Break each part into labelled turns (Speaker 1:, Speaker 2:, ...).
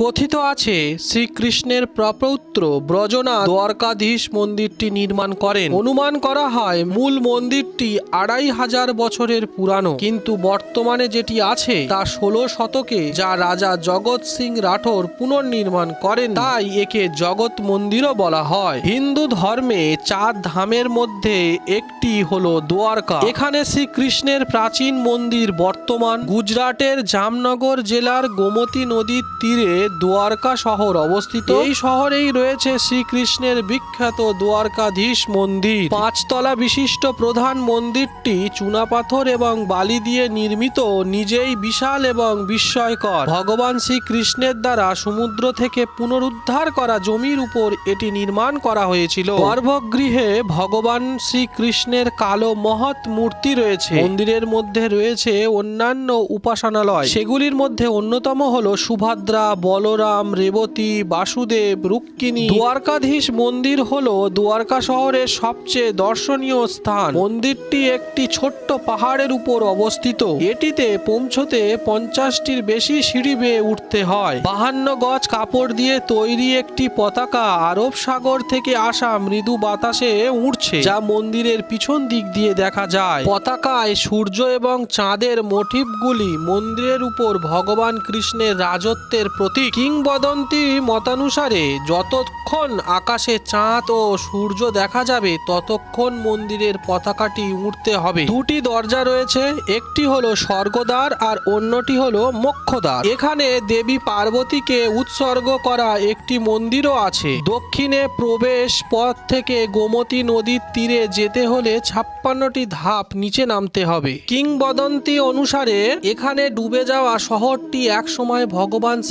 Speaker 1: কথিত আছে, শ্রীকৃষ্ণের প্রপৌত্র ব্রজনা দ্বারকাধীশ মন্দিরটি নির্মাণ করেন। অনুমান করা হয়, মূল মন্দিরটি আড়াই হাজার বছরের পুরানো। কিন্তু বর্তমানে যেটি আছে, তা ষোলো শতকে, যা রাজা জগৎ সিং রাঠোর পুনর্নির্মাণ করেন, তাই একে জগৎ মন্দিরও বলা হয়। হিন্দু ধর্মে চার ধামের মধ্যে একটি হলো দ্বারকা। এখানে শ্রীকৃষ্ণের প্রাচীন মন্দির বর্তমান। গুজরাটের জামনগর জেলার গোমতী নদীর তীরে দ্বারকা শহর অবস্থিত। এই শহরেই রয়েছে শ্রীকৃষ্ণের বিখ্যাত দ্বারকাধীশ মন্দির। পাঁচতলা বিশিষ্ট প্রধান মন্দিরটি চুনাপাথর এবং বালি দিয়ে নির্মিত, নিজেই বিশাল এবং বিস্ময়কর। ভগবান শ্রীকৃষ্ণের দ্বারা সমুদ্র থেকে পুনরুদ্ধার করা জমির উপর এটি নির্মাণ করা হয়েছিল। গর্ভগৃহে ভগবান শ্রীকৃষ্ণের কালো মহৎ মূর্তি রয়েছে। মন্দিরের মধ্যে রয়েছে অন্যান্য উপাসনালয়। সেগুলির মধ্যে অন্যতম হলো সুভদ্রা বলরাম, রেবতী, বাসুদেব, রুক্মিণী। দ্বারকাধীশ মন্দির হল দ্বারকা শহরের সবচেয়ে দর্শনীয় স্থান। মন্দিরটি একটি ছোট্ট পাহাড়ের উপর অবস্থিত। এটিতে পৌঁছতে পঞ্চাশটির বেশি সিঁড়ি বেয়ে উঠতে হয়। বাহান্ন গজ কাপড় দিয়ে তৈরি একটি পতাকা আরব সাগর থেকে আসা মৃদু বাতাসে উড়ছে, যা মন্দিরের পিছন দিক দিয়ে দেখা যায়। পতাকায় সূর্য এবং চাঁদের মোটিভগুলি মন্দিরের উপর ভগবান কৃষ্ণের রাজত্বের প্রতীক। কিংবদন্তি মতানুসারে যতক্ষণ আকাশে চাঁদ ও সূর্য দেখা যাবে, ততক্ষণ মন্দিরের পতাকাটি উঠতে হবে। দুটি দরজা রয়েছে, একটি হলো স্বর্গদ্বার আর অন্যটি হলো মোক্ষদ্বার। এখানে দেবী পার্বতীকে উৎসর্গ করা একটি মন্দিরও আছে। দক্ষিণে প্রবেশ পথ থেকে গোমতী নদীর তীরে যেতে হলে ছাপ্পান্নটি ধাপ নিচে নামতে হবে। কিংবদন্তি অনুসারে এখানে ডুবে যাওয়া শহরটি একসময় ভগবান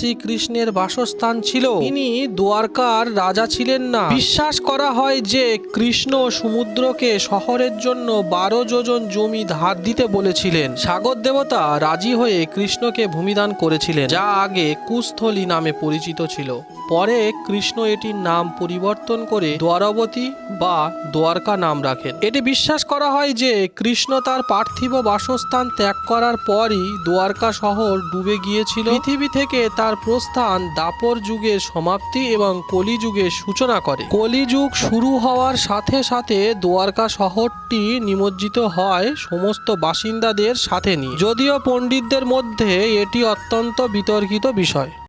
Speaker 1: শ্রীকৃষ্ণের বাসস্থান ছিল। তিনি দ্বারকার রাজা ছিলেন না। বিশ্বাস করা হয় যে কৃষ্ণ সমুদ্রকে শহরের জন্য বারো যোজন জমি ধার দিতে বলেছিলেন। সাগর দেবতা রাজি হয়ে কৃষ্ণকে ভূমিদান করেছিলেন, যা আগে কুস্থলী নামে পরিচিত ছিল। পরে কৃষ্ণ এটির নাম পরিবর্তন করে দ্বারাবতী বা দ্বারকা নাম রাখেন। এটি বিশ্বাস করা হয় যে কৃষ্ণ তার পার্থিব বাসস্থান ত্যাগ করার পরই দ্বারকা শহর ডুবে গিয়েছিল। পৃথিবী থেকে তার প্রস্থান দাপর যুগের সমাপ্তি এবং কলিযুগের সূচনা করে। কলিযুগ শুরু হওয়ার সাথে সাথে দ্বারকা শহরটি নিমজ্জিত হয় সমস্ত বাসিন্দাদের সাথে নিয়ে। যদিও পণ্ডিতদের মধ্যে এটি অত্যন্ত বিতর্কিত বিষয়।